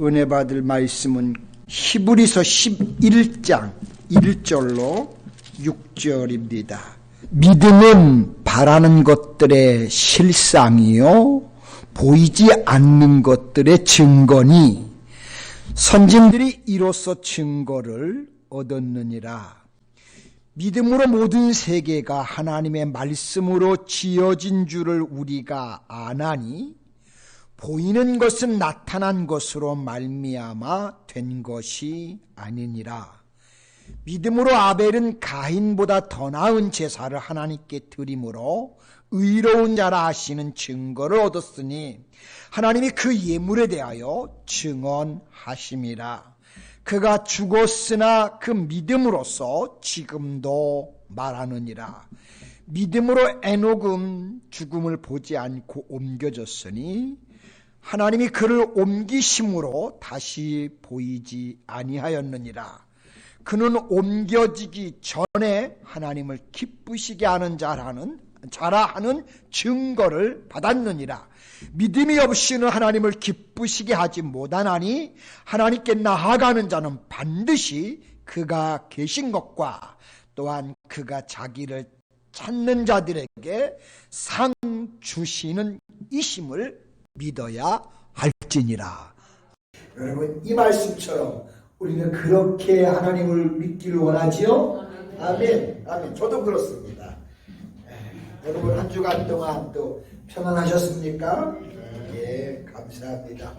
은혜 받을 말씀은 히브리서 11장 1절로 6절입니다. 믿음은 바라는 것들의 실상이요 보이지 않는 것들의 증거니 선진들이 이로써 증거를 얻었느니라. 믿음으로 모든 세계가 하나님의 말씀으로 지어진 줄을 우리가 아나니 보이는 것은 나타난 것으로 말미암아 된 것이 아니니라. 믿음으로 아벨은 가인보다 더 나은 제사를 하나님께 드림으로 의로운 자라 하시는 증거를 얻었으니 하나님이 그 예물에 대하여 증언하심이라. 그가 죽었으나 그 믿음으로써 지금도 말하느니라. 믿음으로 에녹은 죽음을 보지 않고 옮겨졌으니 하나님이 그를 옮기심으로 다시 보이지 아니하였느니라. 그는 옮겨지기 전에 하나님을 기쁘시게 하는 자라는 자라 하는 증거를 받았느니라. 믿음이 없이는 하나님을 기쁘시게 하지 못하나니 하나님께 나아가는 자는 반드시 그가 계신 것과 또한 그가 자기를 찾는 자들에게 상 주시는 이심을 믿어야 할지니라. 여러분 이 말씀처럼 우리는 그렇게 하나님을 믿기를 원하지요? 아멘. 아멘. 저도 그렇습니다. 에, 여러분 한 주간 동안 또 평안하셨습니까? 예, 감사합니다.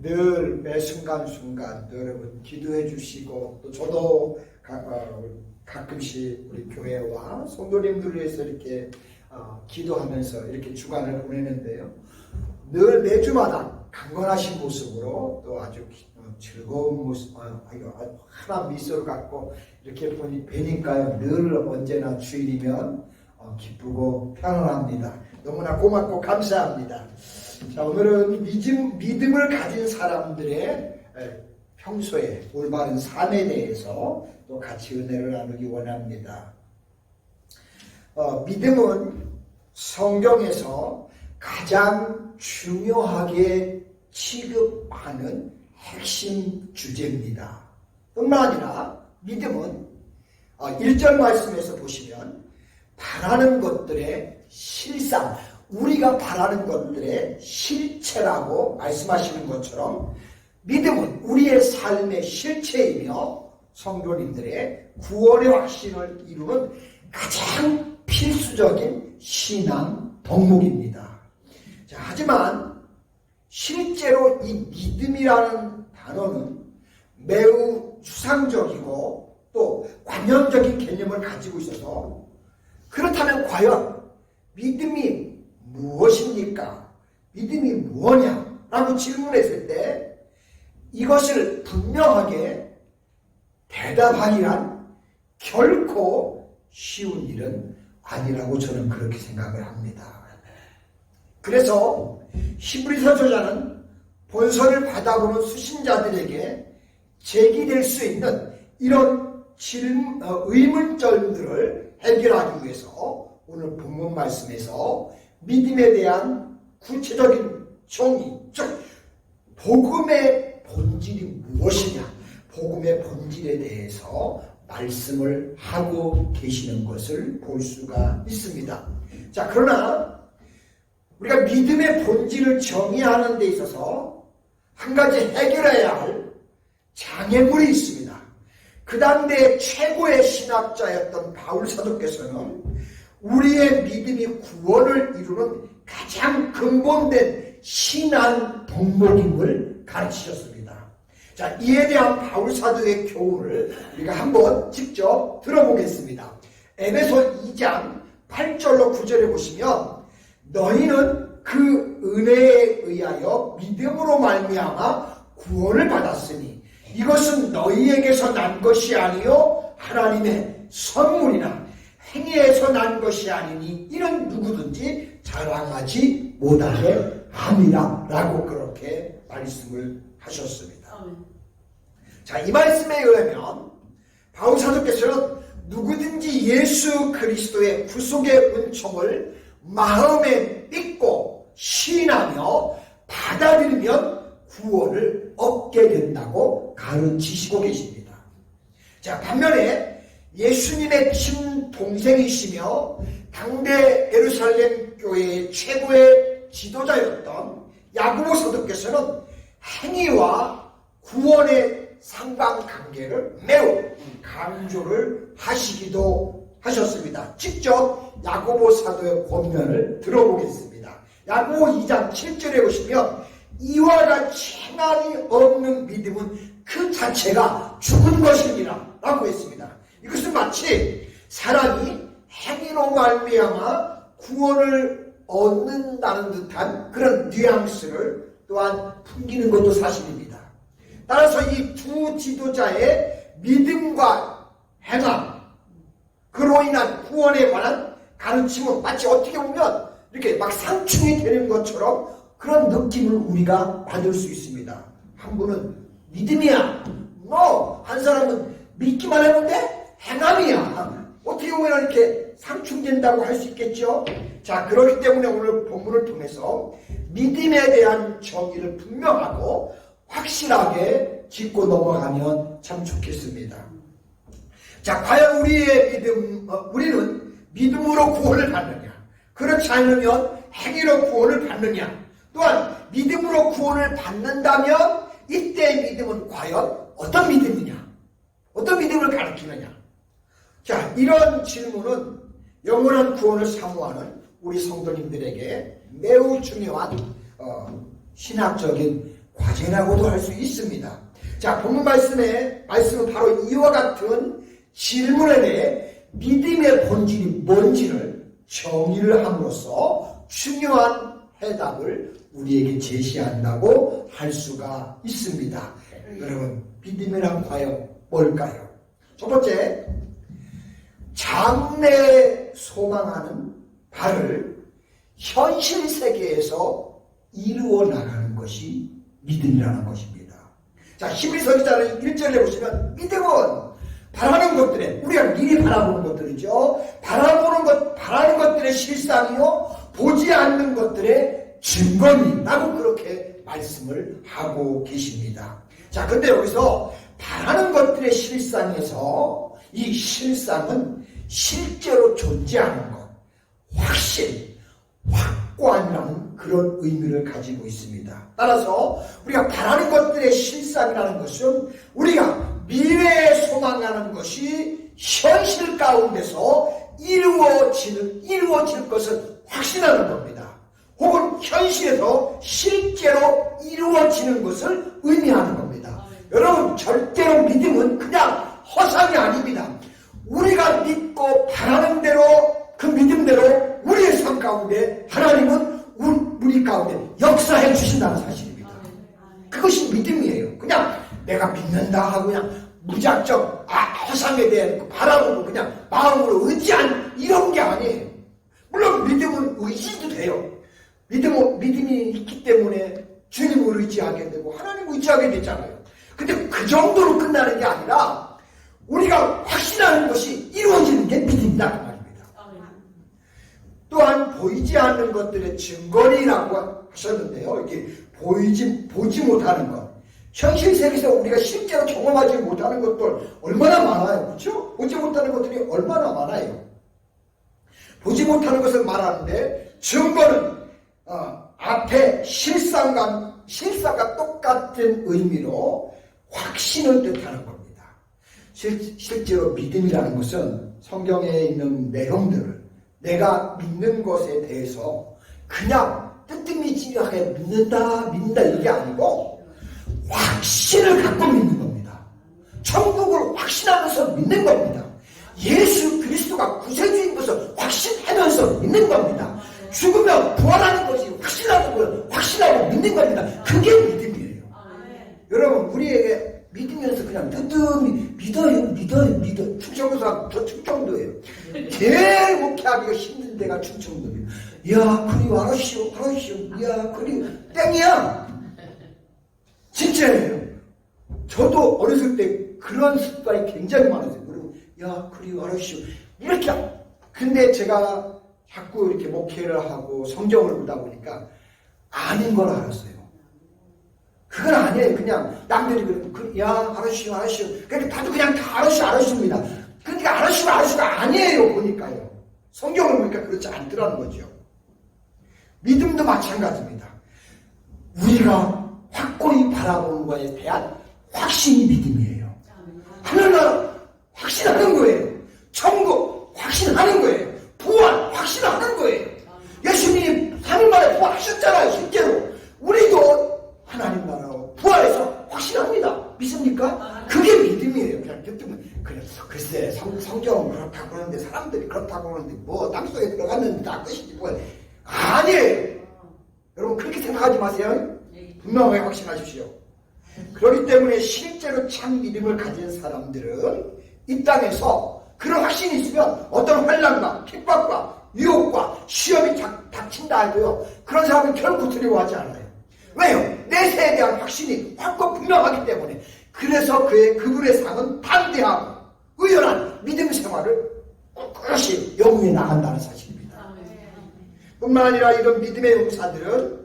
늘 매 순간순간 또 여러분 기도해 주시고 또 저도 가, 어, 가끔씩 우리 교회와 성도님들을 위해서 이렇게 어, 기도하면서 이렇게 주간을 보내는데요. 늘 매주마다 강건하신 모습으로 또 아주 어, 즐거운 모습, 어, 하나 미소를 갖고 이렇게 보니 뵈니까요. 늘 언제나 주일이면 어, 기쁘고 편안합니다. 너무나 고맙고 감사합니다. 자, 오늘은 믿음, 믿음을 가진 사람들의 평소에 올바른 삶에 대해서 또 같이 은혜를 나누기 원합니다. 어, 믿음은 성경에서 가장 중요하게 취급하는 핵심 주제입니다. 뿐만 아니라 믿음은 1절 어, 말씀에서 보시면 바라는 것들의 실상, 우리가 바라는 것들의 실체라고 말씀하시는 것처럼 믿음은 우리의 삶의 실체이며 성도님들의 구원의 확신을 이루는 가장 필수적인 신앙 덕목입니다. 자, 하지만 실제로 이 믿음이라는 단어는 매우 추상적이고 또 관념적인 개념을 가지고 있어서 그렇다면 과연 믿음이 무엇입니까? 믿음이 뭐냐? 라고 질문했을 때 이것을 분명하게 대답하기란 결코 쉬운 일은 아니라고 저는 그렇게 생각을 합니다. 그래서 히브리서 저자는 본서를 받아보는 수신자들에게 제기될 수 있는 이런 질문, 어, 의문점들을 해결하기 위해서 오늘 본문 말씀에서 믿음에 대한 구체적인 정의, 즉 복음의 본질이 무엇이냐, 복음의 본질에 대해서 말씀을 하고 계시는 것을 볼 수가 있습니다. 자, 그러나 우리가 믿음의 본질을 정의하는 데 있어서 한 가지 해결해야 할 장애물이 있습니다. 그 당대 최고의 신학자였던 바울 사도께서는 우리의 믿음이 구원을 이루는 가장 근본된 신앙 덕목임을 가르치셨습니다. 자, 이에 대한 바울 사도의 교훈을 우리가 한번 직접 들어보겠습니다. 에베소 2장 8절로 9절에 보시면 너희는 그 은혜에 의하여 믿음으로 말미암아 구원을 받았으니 이것은 너희에게서 난 것이 아니요 하나님의 선물이나 행위에서 난 것이 아니니 이는 누구든지 자랑하지 못하게 함이라 라고 그렇게 말씀을 하셨습니다. 자, 이 말씀에 의하면 바울 사도께서는 누구든지 예수 그리스도의 구속의 은총을 마음에 믿고 시인하며 받아들이면 구원을 얻게 가르치시고 계십니다. 자, 반면에 예수님의 친동생이시며 당대 예루살렘 교회의 최고의 지도자였던 야구보 사도께서는 행위와 구원의 상관관계를 매우 강조를 하시기도 하셨습니다. 직접 야고보 사도의 권면을 들어보겠습니다. 야고보 2장 7절에 보시면 이와 같이 행함이 없는 믿음은 그 자체가 죽은 것이니라 라고 했습니다. 이것은 마치 사람이 행위로 말미암아 구원을 얻는다는 듯한 그런 뉘앙스를 또한 풍기는 것도 사실입니다. 따라서 이 두 지도자의 믿음과 행함, 그로 인한 구원에 관한 가르침은 마치 어떻게 보면 이렇게 막 상충이 되는 것처럼 그런 느낌을 우리가 받을 수 있습니다. 한 분은 믿음이야. 뭐, 한 사람은 믿기만 했는데 행함이야. 어떻게 보면 이렇게 상충된다고 할 수 있겠죠? 자, 그렇기 때문에 오늘 본문을 통해서 믿음에 대한 정의를 분명하고 확실하게 짚고 넘어가면 참 좋겠습니다. 자, 과연 우리의 믿음, 어, 우리는 믿음으로 구원을 받느냐? 그렇지 않으면 행위로 구원을 받느냐? 또한 믿음으로 구원을 받는다면 이때의 믿음은 과연 어떤 믿음이냐? 어떤 믿음을 가리키느냐? 자, 이런 질문은 영원한 구원을 사모하는 우리 성도님들에게 매우 중요한 어, 신학적인 과제라고도 할 수 있습니다. 자, 본문 말씀에 말씀은 바로 이와 같은 질문에 대해 믿음의 본질이 뭔지를 정의를 함으로써 중요한 해답을 우리에게 제시한다고 할 수가 있습니다. 여러분, 믿음이란 과연 뭘까요? 첫 번째, 장래 소망하는 바를 현실 세계에서 이루어 나가는 것이 믿음이라는 것입니다. 자, 히브리서 기자는 1절에 보시면 믿음은 바라는 것들에 우리가 미리 바라보는 것들이죠. 바라보는 것 바라는 것들의 실상이요 보지 않는 것들의 증거니라고 그렇게 말씀을 하고 계십니다. 자, 근데 여기서 바라는 것들의 실상에서 이 실상은 실제로 존재하는 것, 확실, 확고한이라는 그런 의미를 가지고 있습니다. 따라서 우리가 바라는 것들의 실상이라는 것은 우리가 미래에 소망하는 것이 현실 가운데서 이루어지는, 이루어질 것을 확신하는 겁니다. 혹은 현실에서 실제로 이루어지는 것을 의미하는 겁니다. 여러분, 절대로 믿음은 그냥 허상이 아닙니다. 우리가 믿고 바라는 대로 그 믿음대로 우리의 삶 가운데 하나님은 우리 가운데 역사해 주신다는 사실입니다. 그것이 믿음이에요. 그냥 내가 믿는다 하고 그냥 무작정 아 허상에 대한 바라보고 그냥 마음으로 의지한 이런 게 아니에요. 물론 믿음은 의지도 돼요. 믿음은 믿음이 있기 때문에 주님을 의지하게 되고 하나님을 의지하게 되잖아요. 근데 그 정도로 끝나는 게 아니라 우리가 확신하는 것이 이루어지는 게 믿음이다 그 말입니다. 또한 보이지 증거리라고 하셨는데요. 이게 보이지 보지 못하는 것. 현실 세계에서 우리가 실제로 경험하지 못하는 것들 얼마나 많아요. 그렇죠? 보지 못하는 것들이 얼마나 많아요. 보지 못하는 것을 말하는데 증거는 어, 앞에 실상과 실상과 똑같은 의미로 확신을 뜻하는 겁니다. 실, 실제로 믿음이라는 것은 성경에 있는 내용들을 내가 믿는 것에 대해서 그냥 뜨뜻미지하게 믿는다 믿는다 이게 아니고 확신을 갖고 믿는 겁니다. 천국을 확신하면서 믿는 겁니다. 예수 그리스도가 구세주인 것을 확신하면서 믿는 겁니다. 죽으면 부활하는 것이 확신하는 걸 확신하고 믿는 겁니다. 그게 믿음이에요. 여러분 우리에게 믿으면서 그냥 뜨뜻히 믿어요 믿어요 믿어 충청도사 저 충청도예요. 제일 목회하기가 힘든 데가 충청도예요. 야 그리 알았시오 알았시오 야 그리 땡이야. 진짜예요. 저도 어렸을 때 그런 습관이 굉장히 많았어요. 그리고 야 그리 알았시오 이렇게 근데 제가 자꾸 이렇게 목회를 하고 성경을 보다 보니까 아닌 걸 알았어요. 그건 아니에요. 그냥 남들이 그러면 그, 야 알았슈 알았슈. 그러니까 다들 그냥 다 알았슈 알았슈입니다. 그러니까 알았슈 알았슈가 아니에요. 보니까요. 성경을 보니까 그렇지 않더라는 거죠. 믿음도 마찬가지입니다. 우리가 확고히 바라보는 것에 대한 확신이 믿음이에요. 하늘나라 확신하는 거예요. 천국 확신하는 거예요. 부활 확신하는 거예요. 예수님이 하늘나라에 부활하셨잖아요. 실제로. 우리도 하나님 나라로 부활해서 확신합니다. 믿습니까? 그게 믿음이에요. 그냥 듣면 그래, 글쎄 성, 성경은 그렇다고 그러는데 사람들이 그렇다고 그러는데 뭐 땅속에 들어갔는데 다 끝이지 뭐 아니에요. 여러분 그렇게 생각하지 마세요. 분명하게 확신하십시오. 그렇기 때문에 실제로 참 믿음을 가진 사람들은 이 땅에서 그런 확신이 있으면 어떤 환란과 핍박과 유혹과 시험이 닥, 닥친다 해도요. 그런 사람은 결코 두려워하지 않아요. 왜요? 내세에 대한 확신이 확고 분명하기 때문에 그래서 그의 그분의 삶은 담대하고 의연한 믿음 생활을 꿋꿋이 영위해 나간다는 사실입니다. 뿐만 아니라 이런 믿음의 용사들은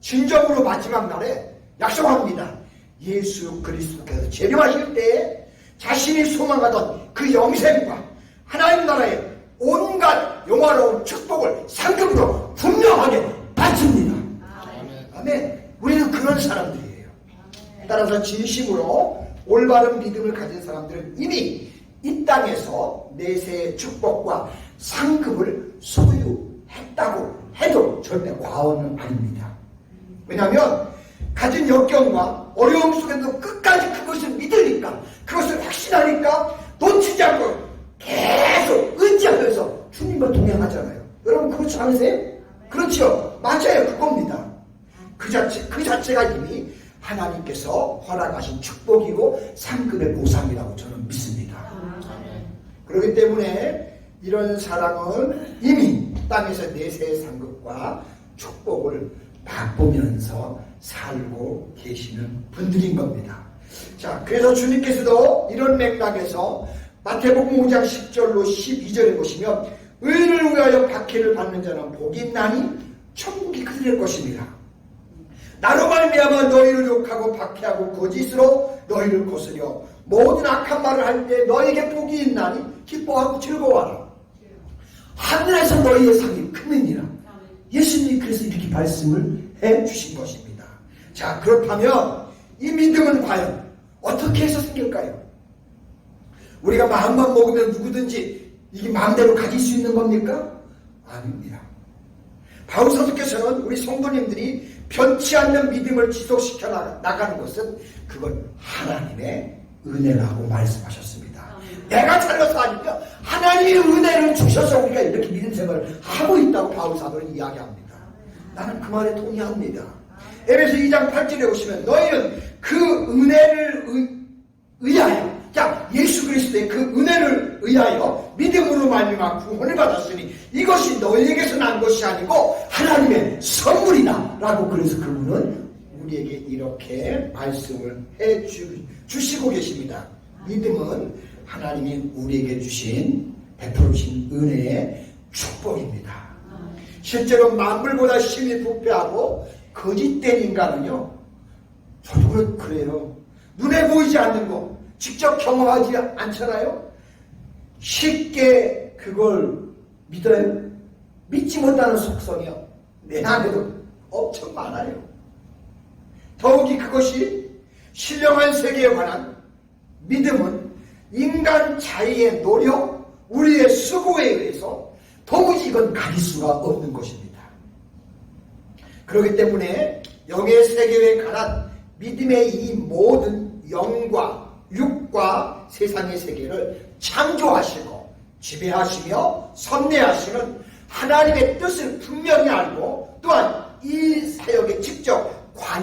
진정으로 마지막 날에 약속합니다. 예수 그리스도께서 재림하실 때에 자신이 소망하던 그 영생과 하나님 나라의 온갖 영화로운 축복을 상급으로 분명하게 바칩니다. 아멘. 우리는 그런 사람들이에요. 따라서 진심으로 올바른 믿음을 가진 사람들은 이미 이 땅에서 내세의 축복과 상급을 소유했다고 해도 절대 과언은 아닙니다. 왜냐하면 가진 역경과 어려움 속에도 끝까지 그것을 믿으니까 그것을 확신하니까 놓치지 않고 계속 의지하면서 주님과 동행하잖아요. 여러분 그렇지 않으세요? 그렇죠. 맞아요. 그겁니다. 그 자체, 그 자체가 이미 하나님께서 허락하신 축복이고 상급의 보상이라고 저는 믿습니다. 그렇기 때문에 이런 사람은 이미 땅에서 내세의 상급과 축복을 맛보면서 살고 계시는 분들인 겁니다. 자, 그래서 주님께서도 이런 맥락에서 마태복음 5장 10절로 12절에 보시면 의인을 위하여 박해를 받는 자는 복이 있나니 천국이 그들의 것입니다. 나로 말미암아 너희를 욕하고 박해하고 거짓으로 너희를 거스려 모든 악한 말을 할 때 너에게 복이 있나니 기뻐하고 즐거워하라. 하늘에서 너희의 상이 크느니라. 예수님이 그래서 이렇게 말씀을 해 주신 것입니다. 자, 그렇다면 이 믿음은 과연 어떻게 해서 생길까요? 우리가 마음만 먹으면 누구든지 이게 마음대로 가질 수 있는 겁니까? 아닙니다. 바울 사도께서는 우리 성도님들이 변치 않는 믿음을 지속시켜 나가는 것은 그건 하나님의 은혜라고 말씀하셨습니다. 내가 잘나서 아니까 하나님의 은혜를 주셔서 우리가 이렇게 믿음 생활을 하고 있다고 바울 사도는 이야기합니다. 나는 그 말에 동의합니다. 에베소 2장 8절에 보시면 너희는 그 은혜를 의, 의하여 자 예수 그리스도의 그 은혜를 의하여 믿음으로 말미암아 구원을 받았으니 이것이 너희에게서 난 것이 아니고 하나님의 선물이다라고 그래서 그분은 우리에게 이렇게 말씀을 해 주, 주시고 계십니다. 믿음은 하나님이 우리에게 주신 베풀어 주신 은혜의 축복입니다. 실제로 만물보다 심히 부패하고 거짓된 인간은요. 저도 그래요. 눈에 보이지 않는 거 직접 경험하지 않잖아요. 쉽게 그걸 믿어요. 믿지 못하는 속성이요. 내 안에도 엄청 많아요. 더욱이 그것이 신령한 세계에 관한 믿음은 인간 자의의 노력, 우리의 수고에 의해서 도무지 이건 가릴 수가 없는 것입니다. 그렇기 때문에 영의 세계에 관한 믿음의 이 모든 영과 육과 세상의 세계를 창조하시고 지배하시며 섭리하시는 하나님의 뜻을 분명히 알고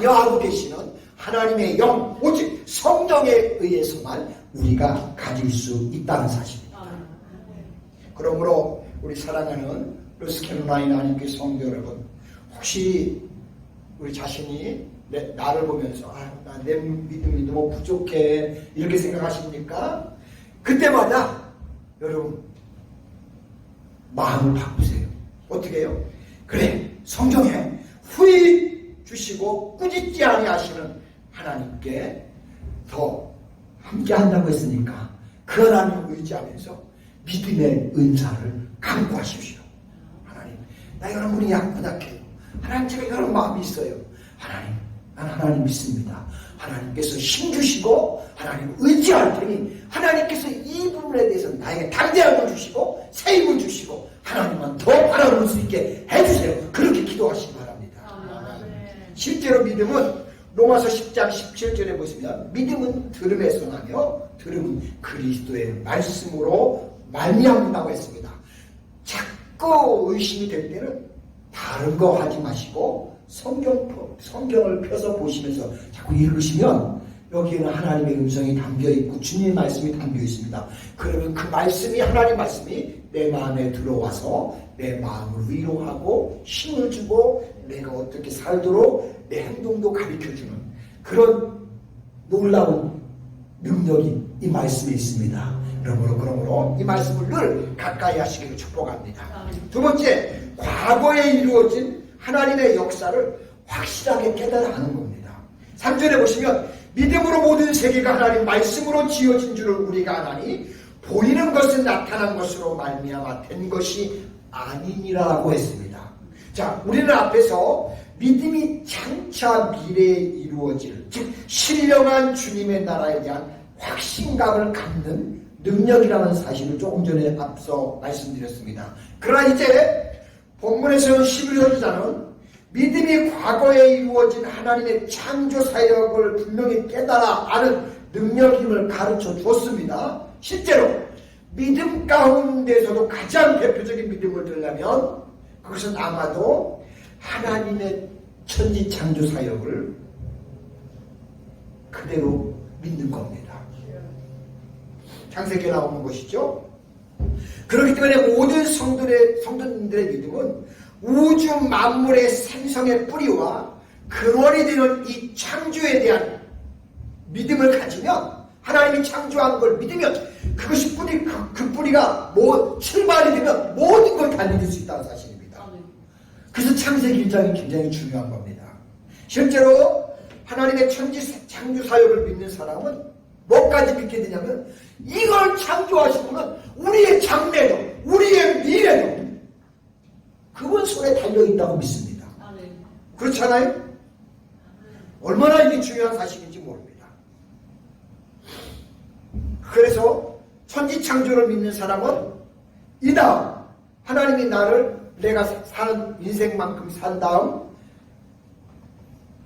관여하고 계시는 하나님의 영, 오직 성령에 의해서만 우리가 가질 수 있다는 사실입니다. 그러므로 우리 사랑하는 루스캐롤라이나 하나님께 성도 여러분, 혹시 우리 자신이 내, 나를 보면서 아, 나 내 믿음이 너무 부족해 이렇게 생각하십니까? 그때마다 여러분 마음을 바꾸세요. 어떻게 해요? 그래 성경에 후히 주시고 꾸짖지 아니하시는 하나님께 더 함께 한다고 했으니까 그 하나님을 의지하면서 믿음의 은사를 강구하십시오. 하나님, 나 여러분이 약분약해요. 하나님 제가 이런 마음이 있어요. 하나님, 난 하나님 믿습니다. 하나님께서 힘 주시고 하나님 의지할 테니 하나님께서 이 부분에 대해서 나에게 담대함을 주시고 새 힘을 주시고 하나님만 더 바라볼 수 있게 해주세요. 그렇게 기도하시기 바랍니다. 실제로 믿음은 로마서 10장 17절에 보시면 믿음은 들음에서 나며 들음은 그리스도의 말씀으로 말미암는다고 했습니다. 자꾸 의심이 될 때는 다른 거 하지 마시고 성경 펴- 성경을 펴서 보시면서 자꾸 읽으시면 여기에는 하나님의 음성이 담겨 있고 주님의 말씀이 담겨 있습니다. 그러면 그 말씀이 하나님 말씀이 내 마음에 들어와서 내 마음을 위로하고 힘을 주고 내가 어떻게 살도록 내 행동도 가르쳐 주는 그런 놀라운 능력이 이 말씀에 있습니다. 그러므로 그러므로 이 말씀을 늘 가까이 하시기를 축복합니다. 두 번째, 과거에 이루어진 하나님의 역사를 확실하게 깨달아 하는 겁니다. 3절에 보시면 믿음으로 모든 세계가 하나님 말씀으로 지어진 줄을 우리가 아나니 보이는 것은 나타난 것으로 말미암아 된 것이 아니니라고 했습니다. 자, 우리는 앞에서 믿음이 장차 미래에 이루어질 즉 신령한 주님의 나라에 대한 확신감을 갖는 능력이라는 사실을 조금 전에 앞서 말씀드렸습니다. 그러나 이제 본문에서 11절자는 믿음이 과거에 이루어진 하나님의 창조 사역을 분명히 깨달아 아는 능력임을 가르쳐 주었습니다. 실제로 믿음 가운데서도 가장 대표적인 믿음을 들려면 그것은 아마도 하나님의 천지 창조 사역을 그대로 믿는 겁니다. 창세기에 나오는 것이죠. 그렇기 때문에 모든 성들의, 성도님들의 믿음은 우주 만물의 생성의 뿌리와 근원이 되는 이 창조에 대한 믿음을 가지면 하나님이 창조한 걸 믿으면 그것이 뿌리, 그, 그 뿌리가 뭐 출발이 되면 모든 걸다 믿을 수 있다는 사실입니다. 그래서 창세기 1장이 굉장히 중요한 겁니다. 실제로 하나님의 천지 창조 사역을 믿는 사람은 뭐까지 믿게 되냐면 이걸 창조하신 분은 우리의 장래도 우리의 미래도 그분 손에 달려있다고 믿습니다. 그렇잖아요? 얼마나 이게 중요한 사실인지 모릅니다. 그래서 천지 창조를 믿는 사람은 이 다음 하나님이 나를 내가 사는 인생만큼 산 다음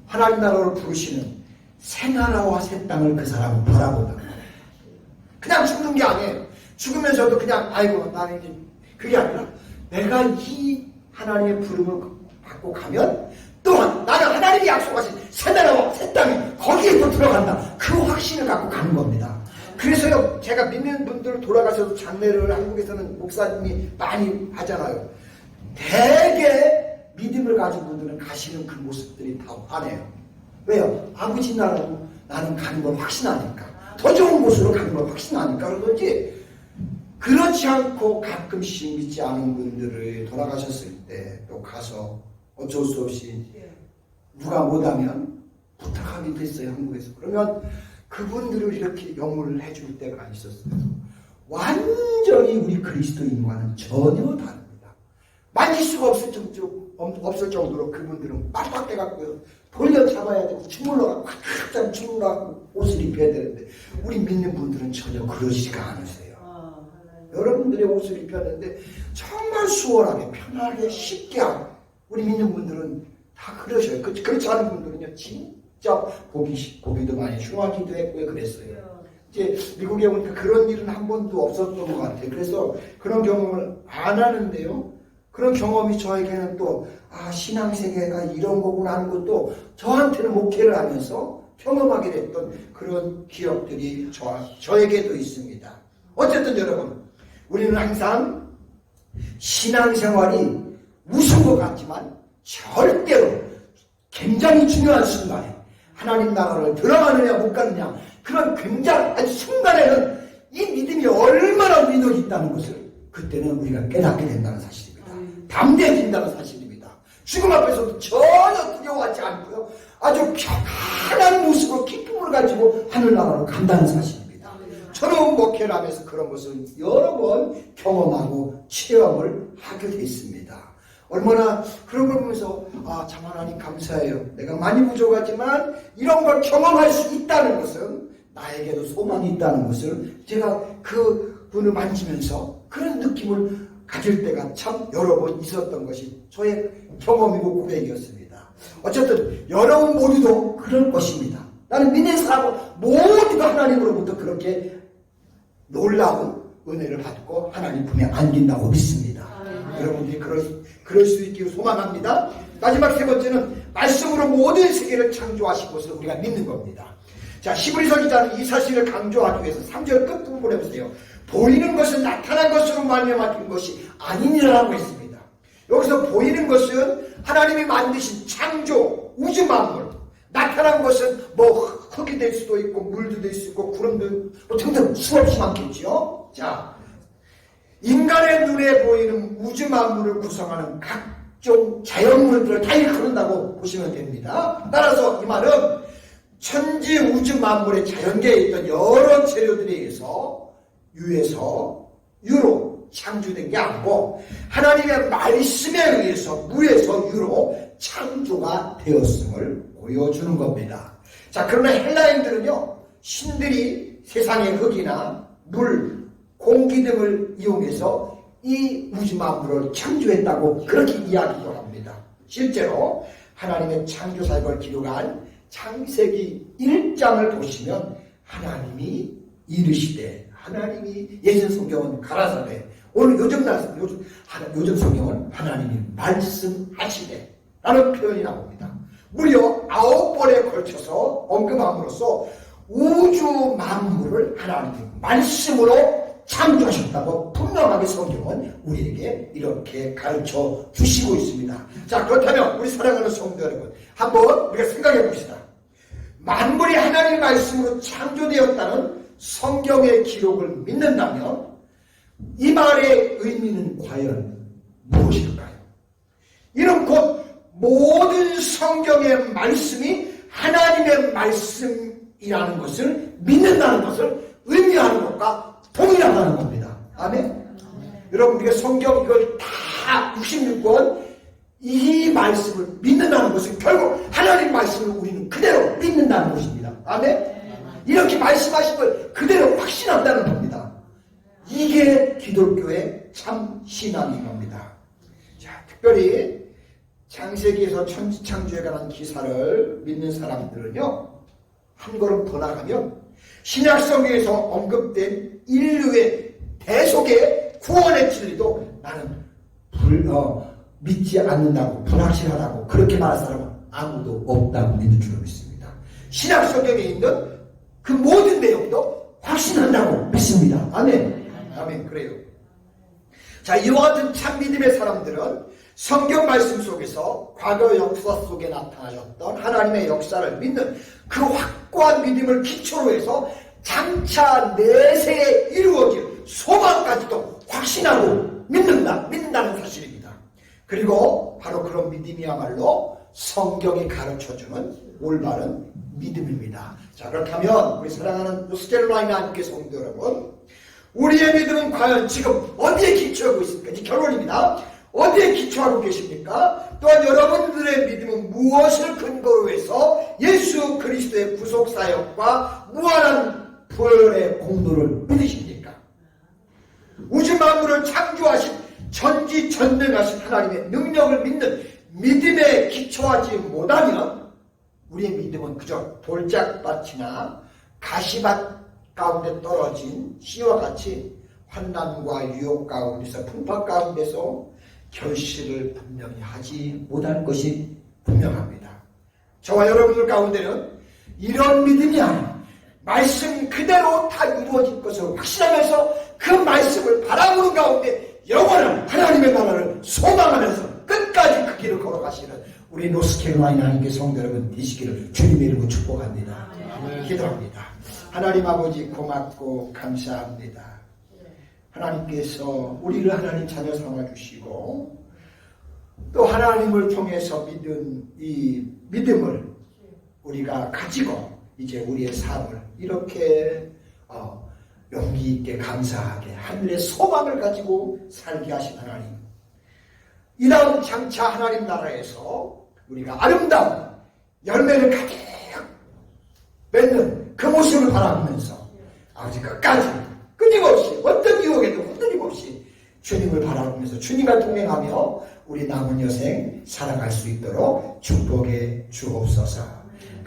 하나님 나라로 부르시는 새나라와 새 땅을 그 사람은 거예요. 그냥 죽는 게 아니에요. 죽으면서도 그냥 아이고 나는 이제 그게 아니라 내가 이 하나님의 부름을 받고 가면 또한 나는 하나님이 약속하신 새나라와 새 땅이 거기에 또 들어간다. 그 확신을 갖고 가는 겁니다. 그래서요 제가 믿는 분들 돌아가셔도 장례를 한국에서는 목사님이 많이 하잖아요. 대개 믿음을 가진 분들은 가시는 그 모습들이 다 화내요. 왜요? 아버지 나라로 나는 가는 걸 확신하니까. 더 좋은 곳으로 가는 걸 확신하니까 그러지. 그렇지 않고 가끔씩 믿지 않은 분들을 돌아가셨을 때 또 가서 어쩔 수 없이 누가 못하면 부탁하게 됐어요 한국에서 그러면 그분들을 이렇게 영혼을 해줄 때가 있었어요. 완전히 우리 그리스도인과는 전혀 다릅니다. 만질 수가 없을, 정도, 없을 정도로 그분들은 빡빡대갖고요. 돌려 잡아야 되고 주물러갖고 확장 주물러갖고 옷을 입혀야 되는데 우리 믿는 분들은 전혀 그러지가 않으세요. 여러분들의 옷을 입혔는데 정말 수월하게 편하게 쉽게 하고 우리 믿는 분들은 다 그러셔요. 그- 그렇지 않은 분들은요 진 짜 보기 쉽- 보기도 많이 흉하기도 했고요 그랬어요. 이제 미국에 오니까 그런 일은 한 번도 없었던 것 같아요. 그래서 그런 경험을 안 하는데요. 그런 경험이 저에게는 또, 아, 신앙세계가 이런 거구나 하는 것도 저한테는 목회를 하면서 경험하게 됐던 그런 기억들이 저, 저에게도 있습니다. 어쨌든 여러분, 우리는 항상 신앙생활이 무슨 것 같지만 절대로 굉장히 중요한 순간에 하나님 나라를 들어가느냐 못 가느냐 그런 굉장한 순간에는 이 믿음이 얼마나 위력이 있다는 것을 그때는 우리가 깨닫게 된다는 사실입니다. 담대해진다는 사실입니다. 죽음 앞에서도 전혀 두려워하지 않고요. 아주 편안한 모습으로 기쁨을 가지고 하늘나라로 간다는 사실입니다. 저는 목회를 하면서 그런 것을 여러 번 경험하고 체험을 하게 됐습니다. 얼마나 그런 걸 보면서 아, 참 하나님 감사해요. 내가 많이 부족하지만 이런 걸 경험할 수 있다는 것은 나에게도 소망이 있다는 것을 제가 그 분을 만지면서 그런 느낌을 가질 때가 참 여러 번 있었던 것이 저의 경험이고 고백이었습니다. 어쨌든 여러분 모두도 그럴 것입니다. 나는 믿는 사람 모두가 하나님으로부터 그렇게 놀라운 은혜를 받고 하나님 품에 안긴다고 믿습니다. 여러분들이 그럴, 그럴 수 있기를 소망합니다. 마지막 세 번째는 말씀으로 모든 세계를 창조하신 것을 우리가 믿는 겁니다. 자, 히브리서 기자는 이 사실을 강조하기 위해서 3절 끝부분을 보세요. 보이는 것은 나타난 것으로 말미암아 것이 아니니라고 했습니다. 여기서 보이는 것은 하나님이 만드신 창조, 우주 만물. 나타난 것은 뭐 흙이 될 수도 있고 물도 될 수 있고 구름도 뭐 등등 수없이 많겠죠. 자, 인간의 눈에 보이는 우주 만물을 구성하는 각종 자연물들을 다 일컫는다고 보시면 됩니다. 따라서 이 말은 천지 우주 만물의 자연계에 있던 여러 재료들에 의해서 유에서 유로 창조된 게 아니고 하나님의 말씀에 의해서 무에서 유로 창조가 되었음을 보여주는 겁니다. 자, 그러나 헬라인들은요, 신들이 세상의 흙이나 물, 공기 등을 이용해서 이 우주 만물을 창조했다고 그렇게 이야기를 합니다. 실제로 하나님의 창조 사역을 기록한 창세기 1장을 보시면 하나님이 이르시되 하나님이 예전 성경은 가라사대 오늘 요즘 날 요즘 요즘 성경은 하나님이 말씀하시되 라는 표현이 나옵니다. 무려 아홉 번에 걸쳐서 언급함으로써 우주 만물을 하나님의 말씀으로 창조하셨다고 분명하게 성경은 우리에게 이렇게 가르쳐 주시고 있습니다. 자, 그렇다면 우리 사랑하는 성도 여러분, 한번 우리가 생각해 봅시다. 만물이 하나님 말씀으로 창조되었다는 성경의 기록을 믿는다면 이 말의 의미는 과연 무엇일까요? 이는 곧 모든 성경의 말씀이 하나님의 말씀이라는 것을 믿는다는 것을 의미하는 것과 동일하다는 겁니다. 아멘? 여러분, 우리가 성경 이걸 다 66권 이 말씀을 믿는다는 것은 결국 하나님 말씀을 우리는 그대로 믿는다는 것입니다. 아멘? 이렇게 말씀하신 걸 그대로 확신한다는 겁니다. 이게 기독교의 참 신앙인 겁니다. 자, 특별히 창세기에서 천지창조에 관한 기사를 믿는 사람들은요, 한 걸음 더 나가면 신약성경에서 언급된 인류의 대속의 구원의 진리도 나는 불, 어, 믿지 않는다고, 불확실하다고, 그렇게 말할 사람은 아무도 없다고 믿는 줄로 믿습니다. 신약 성경에 있는 그 모든 내용도 확신한다고 믿습니다. 아멘. 아멘. 그래요. 자, 이와 같은 참 믿음의 사람들은 성경 말씀 속에서 과거 역사 속에 나타나셨던 하나님의 역사를 믿는 그 확고한 믿음을 기초로 해서 장차 내세에 이루어질 소망까지도 확신하고 믿는다, 믿는다는 사실입니다. 그리고 바로 그런 믿음이야말로 성경이 가르쳐주는 올바른 믿음입니다. 자, 그렇다면 우리 사랑하는 노스텔라인 함께 성도 여러분, 우리의 믿음은 과연 지금 어디에 기초하고 있습니까? 이 결론입니다. 어디에 기초하고 계십니까? 또한 여러분들의 믿음은 무엇을 근거로 해서 예수 그리스도의 구속사역과 무한한 부활의 공로를 믿으십니까? 우주 만물을 창조하신 전지전능하신 하나님의 능력을 믿는 믿음에 기초하지 못하면 우리의 믿음은 그저 돌짝밭이나 가시밭 가운데 떨어진 씨와 같이 환난과 유혹 가운데서 풍파 가운데서 결실을 분명히 하지 못할 것이 분명합니다. 저와 여러분들 가운데는 이런 믿음이 아닌 말씀 그대로 다 이루어질 것을 확신하면서 그 말씀을 바라보는 가운데 영원한 하나님의 나라를 소망하면서 끝까지 그 길을 걸어가시는 우리 노스캐롤라이나 하나님의 성도 여러분 되시기를 주님의 이름으로 축복합니다. 기도합니다. 하나님 아버지 고맙고 감사합니다. 하나님께서 우리를 하나님 자녀 삼아 주시고 또 하나님을 통해서 믿은 이 믿음을 우리가 가지고 이제 우리의 삶을 이렇게 어, 용기 있게 감사하게 하늘의 소망을 가지고 살게 하신 하나님. 이 다음 장차 하나님 나라에서 우리가 아름다운 열매를 가득 맺는 그 모습을 바라보면서 아버지 끝까지 끊임없이 어떤 유혹에도 흔들림 없이 주님을 바라보면서 주님과 동행하며 우리 남은 여생 살아갈 수 있도록 축복해 주옵소서